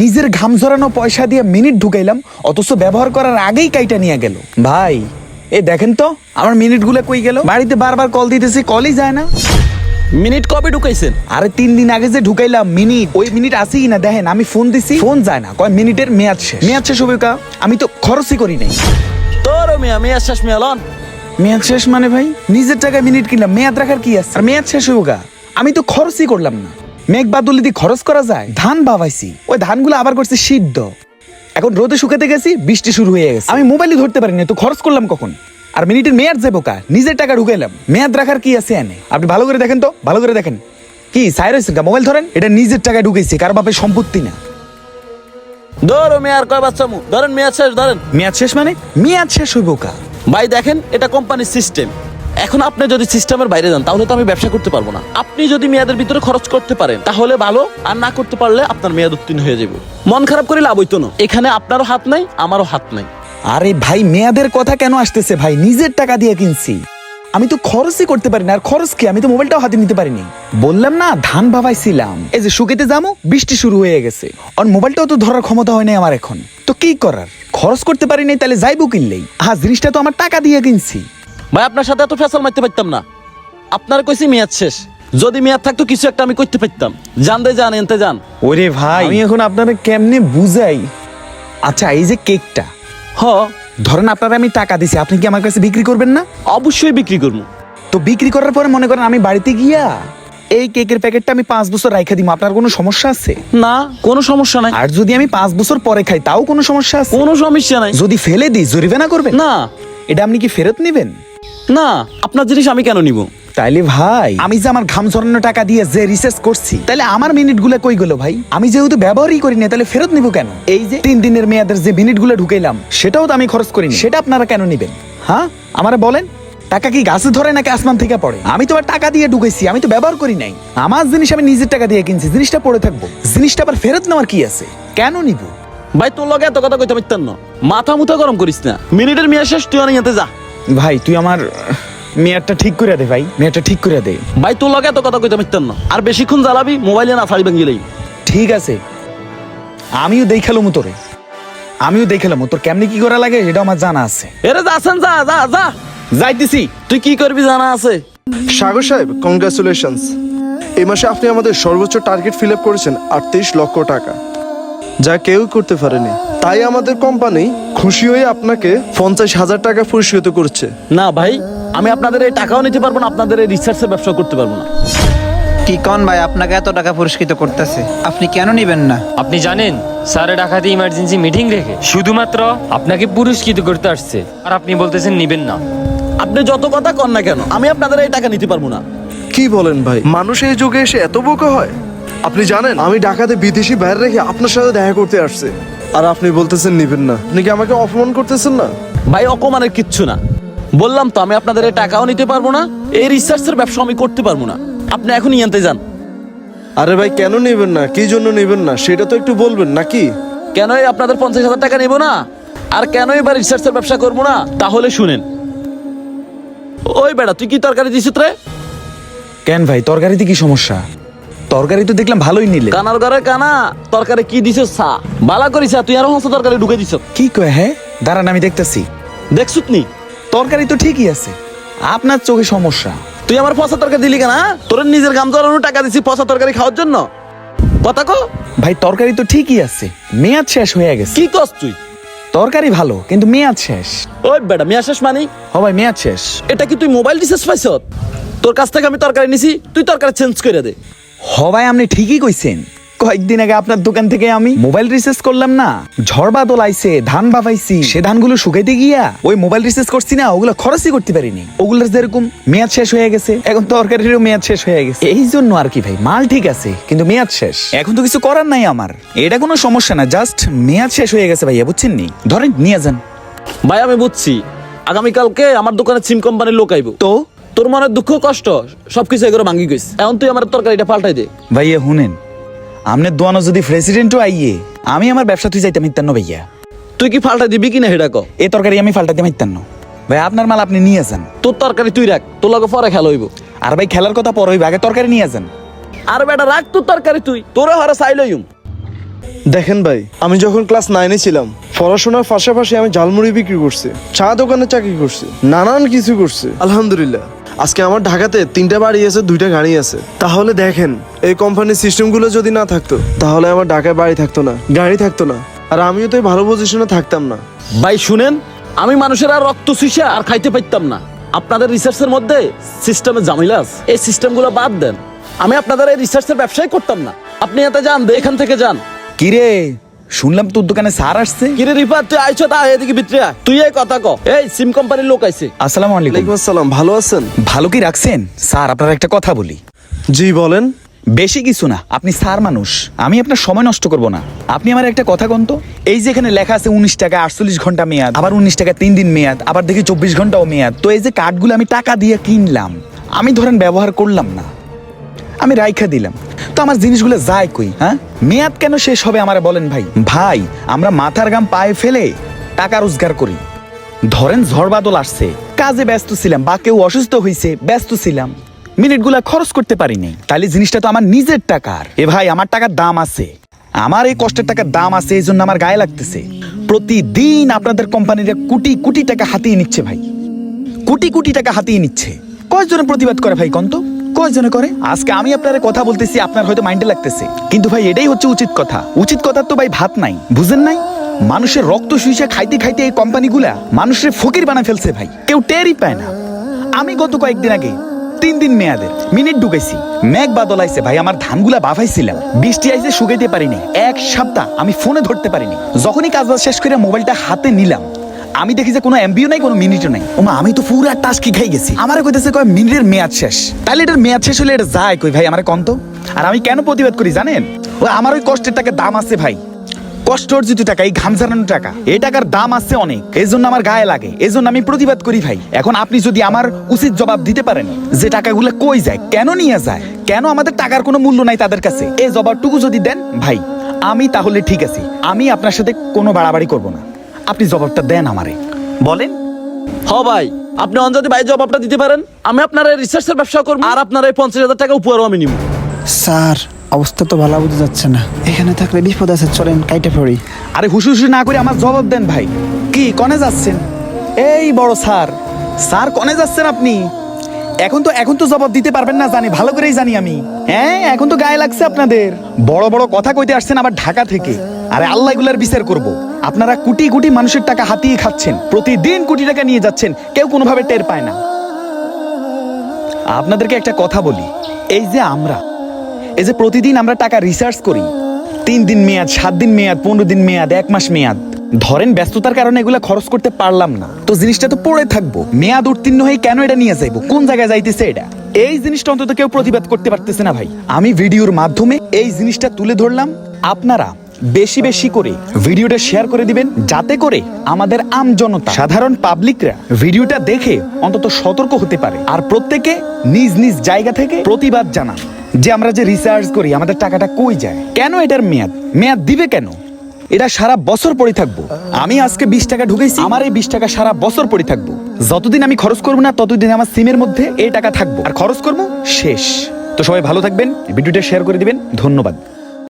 নিজের ঘাম ঝরানো পয়সা দিয়ে মিনিট ঢুকাইলাম অথচ ব্যবহার করার আগেই কাইটা নিয়ে গেল। ভাই এ দেখেন তো আমার মিনিটগুলো কই গেল? বাড়িতে বারবার কল দিতেছি কলই যায় না। মিনিট কবে ঢুকাইছেন? আরে তিন দিন আগে যে ঢুকাইলাম মিনিট। ওই মিনিট আসেই না দেখেন আমি ফোন দিছি ফোন যায় না। কয় মিনিটের মেয়াদ শেষ। মেয়াদ শেষ হবে কা? আমি তো খরচই করি নাই। তোর মিয়া মিয়া শেষ মিয়া লন। মেয়াদ শেষ মানে ভাই নিজের টাকায় মিনিট কিনলাম মেয়াদ রাখার কি আছে? আর মেয়াদ শেষ হইব গা আমি তো খরচই করলাম না। মেঘ বাদুলি দিয়ে খরচ করা যায়। ধান বাবাইছি। ওই ধানগুলো আবার করছে সিদ্ধ। এখন রোদে শুকাতে গেছি বৃষ্টি শুরু হয়ে গেছে। আমি মোবাইলই ধরতে পারিনি তো খরচ করলাম কখন? আর মিনিটের মেয়াদ যাব কা নিজের টাকা ঢুকাইলাম। মেয়াদ রাখার কি আছে এনে? আপনি ভালো করে দেখেন তো ভালো করে দেখেন। কি সাইরাস মোবাইল ধরেন এটা নিজের টাকায় ঢুকেছে কার বাপের সম্পত্তি না। ধরো মেয়ার কয় বাচ্চা ধরেন মেয়াদ শেষ ধরেন। মেয়াদ শেষ মানে? মেয়াদ শেষ হইব কা? ভাই দেখেন এটা কোম্পানির সিস্টেম এখন আপনি যদি সিস্টেমের বাইরে যান, তাহলে তো আমি ব্যবসা করতে পারব না। আপনি যদি মেয়াদের ভিতরে খরচ করতে পারেন, তাহলে ভালো। আর না করতে পারলে আপনার মেয়াদ উত্তীর্ণ হয়ে যাবে। মন খারাপ করে লাভ হইতো না। এখানে আপনারও হাত নাই, আমারও হাত নাই। আরে ভাই, মেয়াদের কথা কেন আসতেছে ভাই? নিজের টাকা দিয়ে কিনছি। আমি তো খরচই করতে পারি না আর খরচ কি? আমি তো মোবাইলটাও হাতে নিতে পারিনি। বললাম না, ধান ভাবাইছিলাম। এই যে শুকেতে যাব বৃষ্টি শুরু হয়ে গেছে। আর মোবাইলটাও তো ধরার ক্ষমতা হয় নাই আমার এখন। তো কি করার? খরচ করতে পারি নাই, তাহলে যাইবো কিনলেই। হ্যাঁ জিনিসটা তো আমার টাকা দিয়ে কিনছি। ভাই আপনার সাথে এত ফেসাল মারতে পারতাম না। আপনার কইছি মেয়াদ শেষ। যদি মেয়াদ থাকতো কিছু একটা আমি করতে পারতাম। জান দে জান এনতে যান। ওরে ভাই আমি এখন আপনারা কেমনে বুঝাই? আচ্ছা এই যে কেকটা। হ। ধরেন আপনারা আমি টাকা দিছি আপনি কি আমার কাছে বিক্রি করবেন না? অবশ্যই বিক্রি করব। তো বিক্রি করার পরে মনে করেন আমি বাড়িতে গিয়া এই কেকের প্যাকেটটা আমি পাঁচ বছর রাইখা দিব আপনার কোনো সমস্যা আছে? না কোনো সমস্যা নাই। আর যদি আমি পাঁচ বছর পরে খাই তাও কোনো সমস্যা আছে? কোনো সমস্যা নাই। যদি ফেলে দিই জরিমানা করবেন? না। এটা আপনি কি ফেরত নেবেন? না আপনার জিনিস আমি কেন নিব? তাইলে ভাই আমি যে আমার ঘাম ঝরানো টাকা দিয়ে যে রিসার্চ করছি তাহলে আমার মিনিটগুলো কই গেল ভাই? আমি যেহেতু ব্যবহারই করি না তাহলে ফেরত নিব কেন? এই যে তিন দিনের মেয়াদের যে মিনিটগুলো ঢুকাইলাম সেটাও তো আমি খরচ করিনি। সেটা আপনারা কেন নিবেন? হ্যাঁ? আমারে বলেন টাকা কি গাছে ধরে নাকি আসমান থেকে পড়ে? আমি তো আর টাকা দিয়ে ঢুকেছি আমি তো ব্যবহার করি নাই। আমার জিনিস আমি নিজের টাকা দিয়ে কিনছি জিনিসটা পড়ে থাকব। জিনিসটা আবার ফেরত নেওয়ার কি আছে? কেন নিব? ভাই তোর লগে এত কথা কইতে পারতাম না। মাথা মুথা গরম করিস না। মিনিটের মেয়া শেষ তুই অনেক যা। ভাই তুই আমার মেয়াদটা ঠিক করে দে ভাই মেয়াদটা ঠিক করে দে। ভাই তোর লগে এত কথা কইতে পারতাম না। আর বেশিক্ষণ জ্বালাবি মোবাইলে না ফাড়ি ভাঙ্গিলেই ঠিক আছে। আমিও দেখালাম তোরে। আমিও দেখালাম তোর কেমনি কি করা লাগে এটা আমার জানা আছে। এরে যাচ্ছেন যা যা যা। যাইতেছি। তুই কি করবি জানা আছে? সাগর সাহেব কংগ্রাচুলেশনস এই মাসে আপনি আমাদের সর্বোচ্চ টার্গেট ফিল আপ করেছেন আটত্রিশ লক্ষ টাকা। যা কেউ করতে পারেনি। তাই আমাদের কোম্পানি খুশি হয়ে আপনাকে পঞ্চাশ হাজার টাকা পুরস্কৃত করছে। না ভাই আমি আপনাদের এই টাকাও নিতে পারব না আপনাদের এই রিসার্চের ব্যবসা করতে পারব না। কি কন ভাই আপনাকে এত টাকা পুরস্কৃত করতেছে? আপনি কেন নিবেন না? আপনি জানেন স্যারে ডাকাতে ইমার্জেন্সি মিটিং রেখে শুধুমাত্র আপনাকে পুরস্কৃত করতে আসছে আর আপনি বলতেছেন নিবেন না। আপনি যত কথা কর না কেন আমি আপনাদের এই টাকা নিতে পারব না। কি বলেন ভাই? মানুষ এই যুগে এসে এত বোকা হয়? আপনি জানেন আমি ঢাকাতে বিদেশি বাইরে রেখে আপনার সাথে দেখা করতে আসছে। আর আপনি বলতেছেন নিবেন না। আপনি কি আমাকে অপমান করতেছেন না? ভাই অপমানের কিচ্ছু না। বললাম তো আমি আপনাদের এই টাকাও নিতে পারব না এই রিসার্চের ব্যবসা আমি করতে পারব না। আপনি এখন ইয়ান্তে যান। আরে ভাই কেন নেবেন না? কি জন্য নেবেন না? সেটা তো একটু বলবেন নাকি? কেন এই আপনাদের পঞ্চাশ হাজার টাকা নেব না? আর কেন এবার রিসার্চের ব্যবসা করব না? তাহলে শুনেন। ওই বেড়া তুই কি তরকারি দিছিস রে? কেন ভাই তরকারিতে কি সমস্যা? তরকারি তো দেখলাম ভালোই নিলে। কানার ঘরে কানা তরকারি কি দিছ সা? বালা করিস তুই আরও হাঁস তরকারি ঢুকে দিছ। কি কয় হ্যাঁ? দাঁড়ান আমি দেখতেছি। দেখছুত নি? তরকারি তো ঠিকই আছে। আপনার চোখে সমস্যা। তুই আমার পচা তরকারি দিলি কেনা তোর নিজের গাম জ্বালানো টাকা দিছি পচা তরকারি খাওয়ার জন্য। কথা কো ভাই তরকারি তো ঠিকই আছে। মেয়াদ শেষ হয়ে গেছে। কি কস তুই? তরকারি ভালো কিন্তু মেয়াদ শেষ। ওই বেটা মেয়াদ শেষ মানি? হ ভাই মেয়াদ শেষ। এটা কি তুই মোবাইল রিচার্জ পাইছ? তোর কাছ থেকে আমি তরকারি নিছি তুই তরকারি চেঞ্জ করে দে। হ ভাই আপনি ঠিকই কইছেন। কয়েকদিন আগে আপনার দোকান থেকে আমি মোবাইল রিচার্জ করলাম না। ঝড় বাদল আইছে ধান বাফাইছি সে ধানগুলো শুকাইতে গিয়া ওই মোবাইল রিচার্জ করছি না ওগুলো খরচই করতে পারিনি। ওগুলোর যেরকম মেয়াদ শেষ হয়ে গেছে এখন তরকারিরও মেয়াদ শেষ হয়ে গেছে। এই জন্য আর কি ভাই মাল ঠিক আছে কিন্তু মেয়াদ শেষ। এখন তো কিছু করার নাই আমার। এটা কোনো সমস্যা না জাস্ট মেয়াদ শেষ হয়ে গেছে ভাইয়া বুঝছেন নি? ধরেন নিয়ে যান। ভাই আমি বুঝছি। আগামীকালকে আমার দোকানে সিম কোম্পানির লোক আইব। তো? তোর মনে দুঃখ কষ্ট সবকিছু এগুলো ভাঙ্গি গেছে। এখন তুই আমার তরকারিটা পাল্টাই দে। ভাইয়া শুনেন আমনের দোয়ানো যদি প্রেসিডেন্টও আইয়ে আমি আমার ব্যবসা তুই যাইতে মিত্তান্ন ভাইয়া। তুই কি পাল্টাই দিবি কিনা হেডা ক এ তরকারি আমি ফাল্টাতে মিত্তান্ন ভাই আপনার মাল আপনি নিয়ে যান। তোর তরকারি তুই রাখ তোর লগে পরে খেলা হইব। আর ভাই খেলার কথা পর হইবে আগে তরকারি নিয়ে যান। আর বেটা রাখ তোর তরকারি তুই তোরে হরে চাই লইম দেখেন ভাই আমি যখন ক্লাস নাইনে ছিলাম পড়াশোনার পাশাপাশি আমি ঝালমুড়ি বিক্রি করছি চা দোকানে চাকরি করছি নানান কিছু করছি। আলহামদুলিল্লাহ। আজকে আমার ঢাকাতে তিনটা বাড়ি আছে দুইটা গাড়ি আছে। তাহলে দেখেন এই কোম্পানির সিস্টেমগুলো যদি না থাকতো তাহলে আমার ঢাকায় বাড়ি থাকতো না গাড়ি থাকতো না। আর আমিও তো এই ভালো পজিশনে থাকতাম না। ভাই শুনেন আমি মানুষের আর রক্ত শুষে আর খাইতে পারতাম না। আপনাদের রিসার্চের মধ্যে সিস্টেমে জামিলা আছে। এই সিস্টেমগুলো বাদ দেন। আমি আপনাদের এই রিসার্চের ব্যবসায় করতাম না। আপনি এতে যান এখান থেকে যান। কিরে? শুনলাম তোর দোকানে স্যার আসছে। কিরে রিফাত তুই আইছো তা এদিকে ভিতরে আয়। তুই এই কথা ক। এই সিম কোম্পানির লোক আইছে। আসসালামু আলাইকুম। ওয়ালাইকুম আসসালাম ভালো আছেন? ভালো কি রাখছেন? স্যার আপনার একটা কথা বলি। জি বলেন। বেশি কিছু না আপনি স্যার মানুষ। আমি আপনার সময় নষ্ট করব না। আপনি আমার একটা কথা কন্ত এই যে এখানে লেখা আছে উনিশ টাকা আটচল্লিশ ঘণ্টা মেয়াদ আবার উনিশ টাকা তিন দিন মেয়াদ আবার দেখি চব্বিশ ঘন্টাও মেয়াদ। তো এই যে কার্ডগুলো আমি টাকা দিয়ে কিনলাম আমি ধরেন ব্যবহার করলাম না। আমি রাইখা দিলাম। তো আমার জিনিসগুলো যায় কই হ্যাঁ? মেয়াদ কেন শেষ হবে আমারে বলেন ভাই। ভাই, আমরা মাথার গাম পায়ে ফেলে টাকা রোজগার করি। ধরেন ঝড় বাদল আসছে, কাজে ব্যস্ত ছিলাম, বা কেউ অসুস্থ হয়েছে ব্যস্ত ছিলাম। মিনিটগুলা খরচ করতে পারিনি তাহলে জিনিসটা তো আমার নিজের টাকার। এ ভাই, আমার টাকার দাম আছে। আমার এই কষ্টের টাকার দাম আছে, এই জন্য আমার গায়ে লাগতেছে। প্রতিদিন আপনাদের কোম্পানিরা কোটি কোটি টাকা হাতিয়ে নিচ্ছে ভাই। কোটি কোটি টাকা হাতিয়ে নিচ্ছে। কয়জনে প্রতিবাদ করে ভাই কন্ত কয়জনে করে? আজকে আমি আপনার কথা বলতেছি, আপনার হয়তো মাইন্ডে লাগতেছে। কিন্তু ভাই, এটাই হচ্ছে উচিত কথা। উচিত কথার তো ভাই ভাত নাই। বুঝেন নাই? মানুষের রক্ত শুইসে খাইতে খাইতে এই কোম্পানিগুলা মানুষের ফকির বানা ফেলছে ভাই। কেউ টেরই পায় না। আমি গত কয়েকদিন আগে, তিন দিন মেয়াদের মিনিট ঢুকাইছি মেঘ বাদল আইছে ভাই, আমার ধানগুলা বাফাইছিলাম। বৃষ্টি আইছে, শুকাইতে পারিনি। এক সপ্তাহ আমি ফোনে ধরতে পারিনি। যখনই কাজবাজ শেষ করে মোবাইলটা হাতে নিলাম। আমি দেখি যে কোনো এমবিও নাই, কোনো মিনিটও নাই। ওমা, আমি তো পুরা টাস্কি খাই গেছি। আমারে কইতেছে, কয় মিনিটের মেয়াদ শেষ। তাহলে এটার মেয়াদ শেষ হলে এটা যায় কই ভাই, আমারে কন্ত আর আমি কেন প্রতিবাদ করি জানেন? ও, আমার ওই কষ্টের টাকা দাম আছে ভাই। কষ্ট অর্জিত টাকা, এই ঘাম টাকা। এই টাকার দাম আছে অনেক। এই জন্য আমার গায়ে লাগে। এই জন্য আমি প্রতিবাদ করি ভাই। এখন আপনি যদি আমার উচিত জবাব দিতে পারেন, যে টাকাগুলো কই যায়, কেন নিয়ে যায়, কেন আমাদের টাকার কোনো মূল্য নাই তাদের কাছে এই জবাবটুকু যদি দেন, ভাই, আমি তাহলে ঠিক আছি। আমি আপনার সাথে কোনো বাড়াবাড়ি করব না। আপনি জবাবটা দেন আমারে। বলেন। হ ভাই আপনি অঞ্জাতি ভাই জবাবটা দিতে পারেন আমি আপনার এই রিসার্চের ব্যবসা করব। আর আপনার এই পঞ্চাশ হাজার টাকা উপহারও আমি নিব। স্যার অবস্থা তো ভালো বোঝা যাচ্ছে না। এখানে থাকলে বিপদ আছে চলেন কাইটে পড়ি। আরে হুসু হুসু না করে আমার জবাব দেন ভাই। কি কনে যাচ্ছেন? এই বড় স্যার স্যার কনে যাচ্ছেন আপনি? এখন তো এখন তো জবাব দিতে পারবেন না জানি ভালো করেই জানি আমি। হ্যাঁ এখন তো গায়ে লাগছে আপনাদের। বড় বড় কথা কইতে আসছেন আবার ঢাকা থেকে। আরে আল্লাহ এগুলার বিচার করব। আপনারা কোটি কোটি মানুষের টাকা হাতিয়ে খাচ্ছেন। প্রতিদিন কোটি টাকা নিয়ে যাচ্ছেন। কেউ কোনোভাবে টের পায় না। আপনাদেরকে একটা কথা বলি। এই যে আমরা, এই যে প্রতিদিন আমরা টাকা রিসার্চ করি, তিন দিন মেয়াদ, সাত দিন মেয়াদ, পনেরো দিন মেয়াদ, এক মাস মেয়াদ, ধরেন ব্যস্ততার কারণে এগুলা খরচ করতে পারলাম না। তো জিনিসটা তো পড়ে থাকব। মেয়াদ উত্তীর্ণ হয়ে কেন এটা নিয়ে যাইবো? কোন জায়গায় যাইতেছে এটা? এই জিনিসটা অন্তত কেউ প্রতিবাদ করতে পারতেছে না ভাই। আমি ভিডিওর মাধ্যমে এই জিনিসটা তুলে ধরলাম। আপনারা বেশি বেশি করে ভিডিওটা শেয়ার করে দিবেন, যাতে করে আমাদের আম জনতা সাধারণ পাবলিকরা ভিডিওটা দেখে অন্তত সতর্ক হতে পারে। আর প্রত্যেকে নিজ নিজ জায়গা থেকে প্রতিবাদ জানান যে আমরা যে রিসার্চ করি, আমাদের টাকাটা কই যায়। কেন এটার মেয়াদ? মেয়াদ দিবে কেন? এটা সারা বছর পড়ে থাকব। আমি আজকে বিশ টাকা ঢুকেছি, আমার এই বিশ টাকা সারা বছর পড়ে থাকব। যতদিন আমি খরচ করব না, ততদিন আমার সিমের মধ্যে এই টাকা থাকব। আর খরচ করব শেষ। তো সবাই ভালো থাকবেন, ভিডিওটা শেয়ার করে দিবেন, ধন্যবাদ।